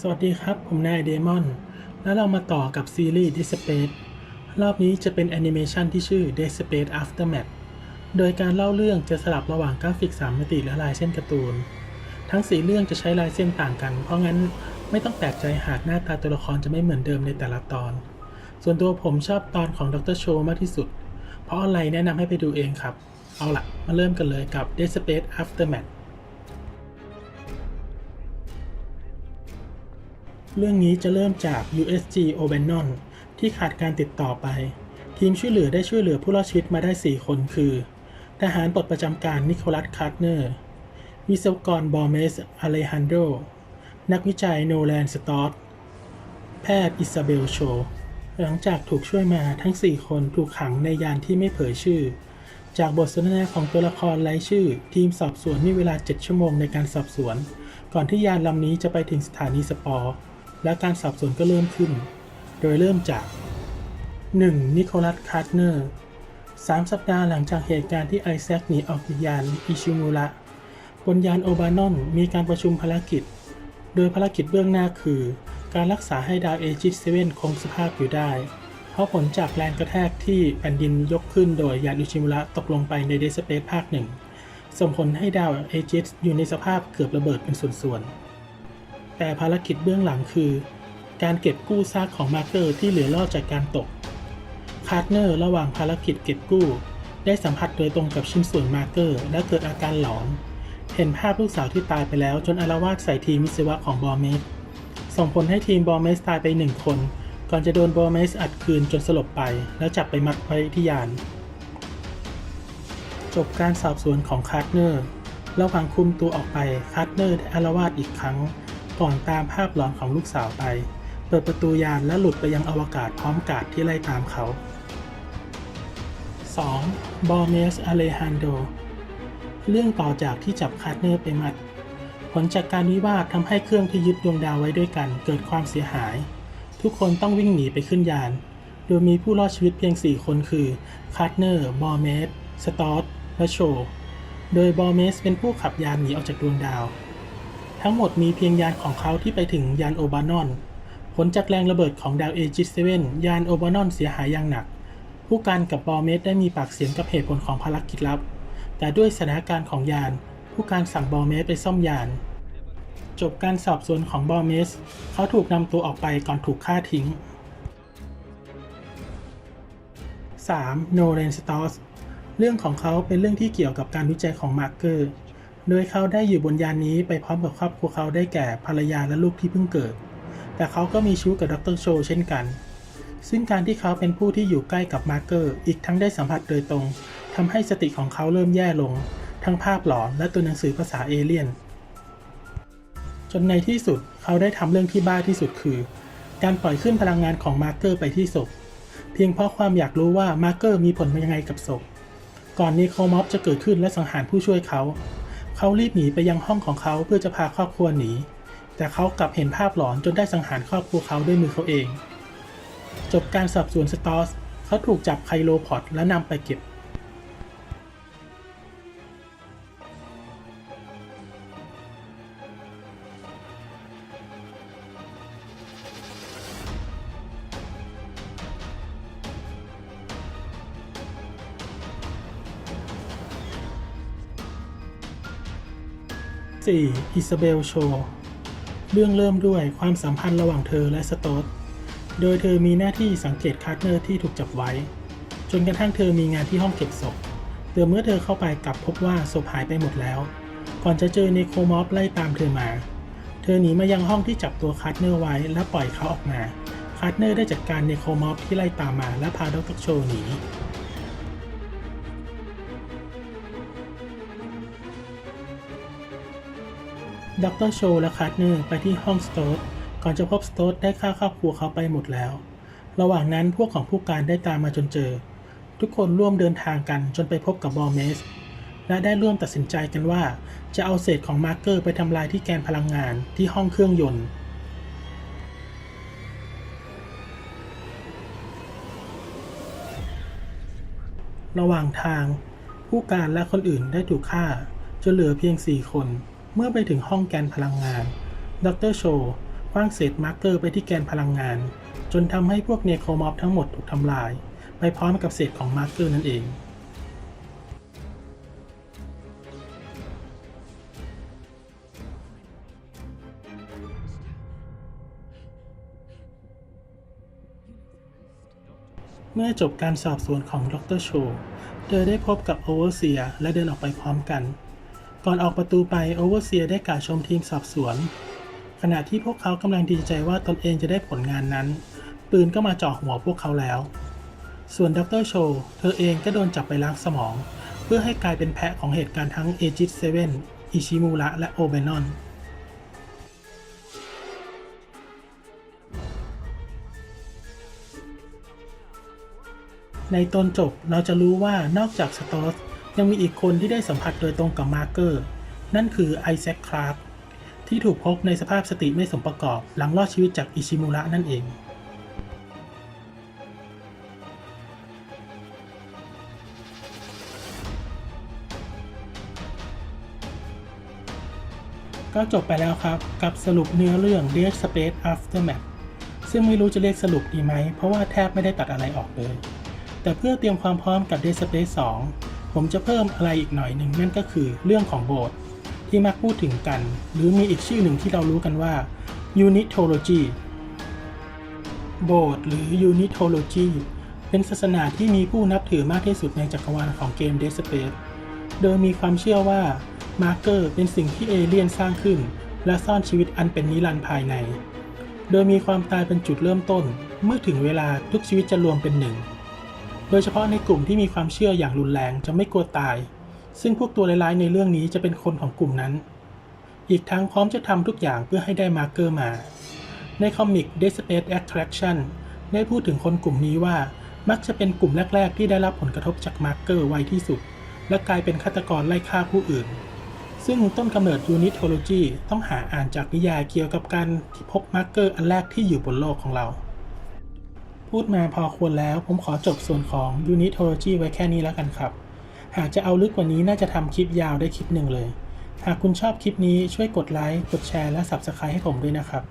สวัสดีครับ ผมนายเดมอน แล้วเรามาต่อกับซีรีส์ d e Space รอบนี้จะเป็นแอนิเมชันที่ชื่อ d e Space Aftermath โดยการเล่าเรื่องจะสลับระหว่างกราฟิก 3 มิติและลายเส้นการ์ตูน ทั้งสีเรื่องจะใช้ลายเส้นต่างกัน เพราะงั้นไม่ต้องแปลกใจหากหน้าตาตัวละครจะไม่เหมือนเดิมในแต่ละตอน ส่วนตัวผมชอบตอนของดรโชมากที่สุด เพราะอะไรแนะนำให้ไปดูเองครับ เอาล่ะมาเริ่มกันเลยกับ d e Space Aftermath เรื่องนี้จะเริ่มจาก USG O'Bannon ที่ขาดการติดต่อไป ทีมช่วยเหลือได้ช่วยเหลือผู้รอดชีวิตมาได้ 4 คนคือ ทหารปลดประจำการนิโคลัสคาร์เนอร์วิศวกรบอร์เมสอเลฮันโด นักวิจัยโนแลนสตอตแพทย์อิซาเบลโช หลังจากถูกช่วยมาทั้ง 4 คนถูกขังในยานที่ไม่เผยชื่อ จากบทสนทนาของตัวละครไร้ชื่อ ทีมสอบสวนมีเวลา 7 ชั่วโมงในการสอบสวน ก่อนที่ยานลำนี้จะไปถึงสถานีสปอร์ และการสอบสวนก็เริ่มขึ้น โดยเริ่มจาก 1. นิโคลัสคาร์เนอร์สามสัปดาห์หลังจากเหตุการณ์ที่ไอแซคหนีออกจากยานอิชิมูระบนยานโอบานอนมีการประชุมภารกิจ โดยภารกิจเบื้องหน้าคือ การรักษาให้ดาวเอจิสเซเว่นคงสภาพอยู่ได้ เพราะผลจากแรงกระแทกที่แผ่นดินยกขึ้นโดยยานอิชิมุระตกลงไปในเดสเปซภาคหนึ่งส่งผลให้ดาวเอจิสอยู่ในสภาพเกือบระเบิดเป็นส่วนๆ แต่ภารกิจเบื้องหลังคือ การเก็บกู้ซากของมาร์เกอร์ที่เหลือรอดจากการตก คาร์เนอร์ระหว่างภารกิจเก็บกู้ ได้สัมผัสโดยตรงกับชิ้นส่วนมาร์เกอร์ และเกิดอาการหลอน เห็นภาพลูกสาวที่ตายไปแล้วจนอารวาสใส่ทีมวิศวะของบอร์เมสส่งผลให้ทีมบอร์เมสตายไปหนึ่งคน ก่อนจะโดนบอร์เมสอัดคืนจนสลบไป แล้วจับไปมัดไว้ที่ยาน จบการสอบสวนของคาร์เนอร์ ระหว่างคุมตัวออกไปคาร์เนอร์ได้อารวาสอีกครั้ง ก่อนตามภาพหลอนของลูกสาวไป เปิดประตูยานและหลุดไปยังอวกาศพร้อมกาดที่ไล่ตามเขา 2. บอร์เมสอเลฮันโด เรื่องต่อจากที่จับคาร์เนอร์ไปมัด ผลจากการวิวาททำให้เครื่องที่ยึดดวงดาวไว้ด้วยกันเกิดความเสียหาย ทุกคนต้องวิ่งหนีไปขึ้นยาน โดยมีผู้รอดชีวิตเพียง 4 คนคือคาร์เนอร์ บอร์เมส สตอตและโช โดยบอร์เมสเป็นผู้ขับยานหนีออกจากดวงดาว ทั้งหมดมีเพียงยานของเขาที่ไปถึงยานโอบานอน ผลจากแรงระเบิดของดาวเอจิสเซเว่นยานโอบานอนเสียหายอย่างหนัก ผู้การกับบอเมสได้มีปากเสียงกับเหตุผลของภารกิจลับ แต่ด้วยสถานการณ์ของยาน ผู้การสั่งบอเมสไปซ่อมยาน จบการสอบสวนของบอเมส เขาถูกนำตัวออกไปก่อนถูกฆ่าทิ้ง 3. โนเรนสตอสเรื่องของเขาเป็นเรื่องที่เกี่ยวกับการวิจัยของมาร์เกอร์ โดยเขาได้อยู่บนยานนี้ไปพร้อมกับครอบครัวเขาได้แก่ภรรยาและลูกที่เพิ่งเกิด แต่เขาก็มีชู้กับดรโชเช่นกัน ซึ่งการที่เขาเป็นผู้ที่อยู่ใกล้กับมาร์เกอร์ อีกทั้งได้สัมผัสโดยตรงทำให้สติของเขาเริ่มแย่ลง ทั้งภาพหลอนและตัวหนังสือภาษาเอเลี่ยน จนในที่สุดเขาได้ทำเรื่องที่บ้าที่สุดคือ การปล่อยขึ้นพลังงานของมาร์เกอร์ไปที่ศพ เพียงเพราะความอยากรู้ว่ามาร์เกอร์มีผลเป็นยังไงกับศพ ก่อนนิโคลมอฟจะเกิดขึ้นและสังหารผู้ช่วยเขา เขารีบหนีไปยังห้องของเขาเพื่อจะพาครอบครัวหนี แต่เขากลับเห็นภาพหลอนจนได้สังหารครอบครัวเขาด้วยมือเขาเอง จบการสอบสวนสตอสเขาถูกจับไคโลพอดและนำไปเก็บ 4. อิซาเบลโช เรื่องเริ่มด้วยความสัมพันธ์ระหว่างเธอและสโตสโดยเธอมีหน้าที่สังเกตคาร์เนอร์ที่ถูกจับไว้ จนกระทั่งเธอมีงานที่ห้องเก็บศพแต่เมื่อเธอเข้าไปกลับพบว่าศพหายไปหมดแล้ว ก่อนจะเจอเนโครมอฟไล่ตามเธอมา เธอหนีมายังห้องที่จับตัวคาร์เนอร์ไว้และปล่อยเขาออกมา คาร์เนอร์ได้จัดการเนโครมอฟที่ไล่ตามมาและพาดรโชหนี ดรโชว์และคาร์เนอร์ไปที่ห้องสโตดก่อนจะพบสโตดได้ฆ่าครอบครัวเขาไปหมดแล้ว ระหว่างนั้นพวกของผู้การได้ตามมาจนเจอ ทุกคนร่วมเดินทางกันจนไปพบกับบอร์เมส และได้ร่วมตัดสินใจกันว่า จะเอาเศษของมาร์เกอร์ไปทำลายที่แกนพลังงานที่ห้องเครื่องยนต์ระหว่างทาง ผู้การและคนอื่นได้ถูกฆ่าจนเหลือเพียง4คน เมื่อไปถึงห้องแกนพลังงาน ดรโชว์คว้างเศษมาร์กเกอร์ไปที่แกนพลังงาน จนทำให้พวกเนโครมอฟทั้งหมดถูกทำลาย ไปพร้อมกับเศษของมาร์กเกอร์นั่นเองเมื่อจบการสอบสวนของดรโชว์เธอได้พบกับโอเวอร์เซียและเดินออกไปพร้อมกัน ก่อนออกประตูไปโอเวอร์เซียได้กล่าวชมทีมสอบสวน ขณะที่พวกเขากำลังดีใจว่าตนเองจะได้ผลงานนั้น ปืนก็มาเจาะหัวพวกเขาแล้ว ส่วนดรโชว์เธอเองก็โดนจับไปล้างสมอง เพื่อให้กลายเป็นแพะของเหตุการณ์ทั้งเอจิตเซเว่นอิชิมูระและโอเบนอนในตอนจบเราจะรู้ว่านอกจากสตอส ยังมีอีกคนที่ได้สัมผัสโดยตรงกับมาร์เกอร์ นั่นคือไอแซคคลาร์กที่ถูกพบในสภาพสติไม่สมประกอบหลังรอดชีวิตจากอิชิมุระนั่นเองก็จบไปแล้วครับ กับสรุปเนื้อเรื่อง Dead Space Aftermath ซึ่งไม่รู้จะเรียกสรุปดีไหม เพราะว่าแทบไม่ได้ตัดอะไรออกเลย แต่เพื่อเตรียมความพร้อมกับ Dead Space 2 ผมจะเพิ่มอะไรอีกหน่อยหนึ่งนั่นก็คือเรื่องของโบสถ์ที่มักพูดถึงกัน หรือมีอีกชื่อหนึ่งที่เรารู้กันว่า Unitology โบสถ์หรือ Unitology เป็นศาสนาที่มีผู้นับถือมากที่สุดในจักรวาลของเกม Dead Space โดยมีความเชื่อว่ามาร์เกอร์เป็นสิ่งที่เอเลี่ยนสร้างขึ้น และซ่อนชีวิตอันเป็นนิรันดร์ภายใน โดยมีความตายเป็นจุดเริ่มต้น เมื่อถึงเวลาทุกชีวิตจะรวมเป็นหนึ่ง ดยเฉพาะในกลุ่มที่มีความเชื่ออย่างรุนแรงจะไม่กลัวตาย ซึ่งพวกตัวร้ายในเรื่องนี้จะเป็นคนของกลุ่มนั้น อีกทั้งพร้อมจะทำทุกอย่างเพื่อให้ได้มาร์เกอร์มา ในคอมิก Dead Space Attraction ได้พูดถึงคนกลุ่มนี้ว่ามักจะเป็นกลุ่มแรก ๆ ที่ได้รับผลกระทบจากมาร์เกอร์ไวที่สุด และกลายเป็นฆาตกรไล่ฆ่าผู้อื่น ซึ่งต้นกำเนิด Unitology ต้องหาอ่านจากนิยายเกี่ยวกับการที่พบมาร์เกอร์อันแรกที่อยู่บนโลกของเรา พูดมาพอควรแล้วผมขอจบส่วนของ Unitology ไว้แค่นี้แล้วกันครับ หากจะเอาลึกกว่านี้น่าจะทำคลิปยาวได้คลิปหนึ่งเลย หากคุณชอบคลิปนี้ช่วยกดไลค์กดแชร์และ Subscribe ให้ผมด้วยนะครับ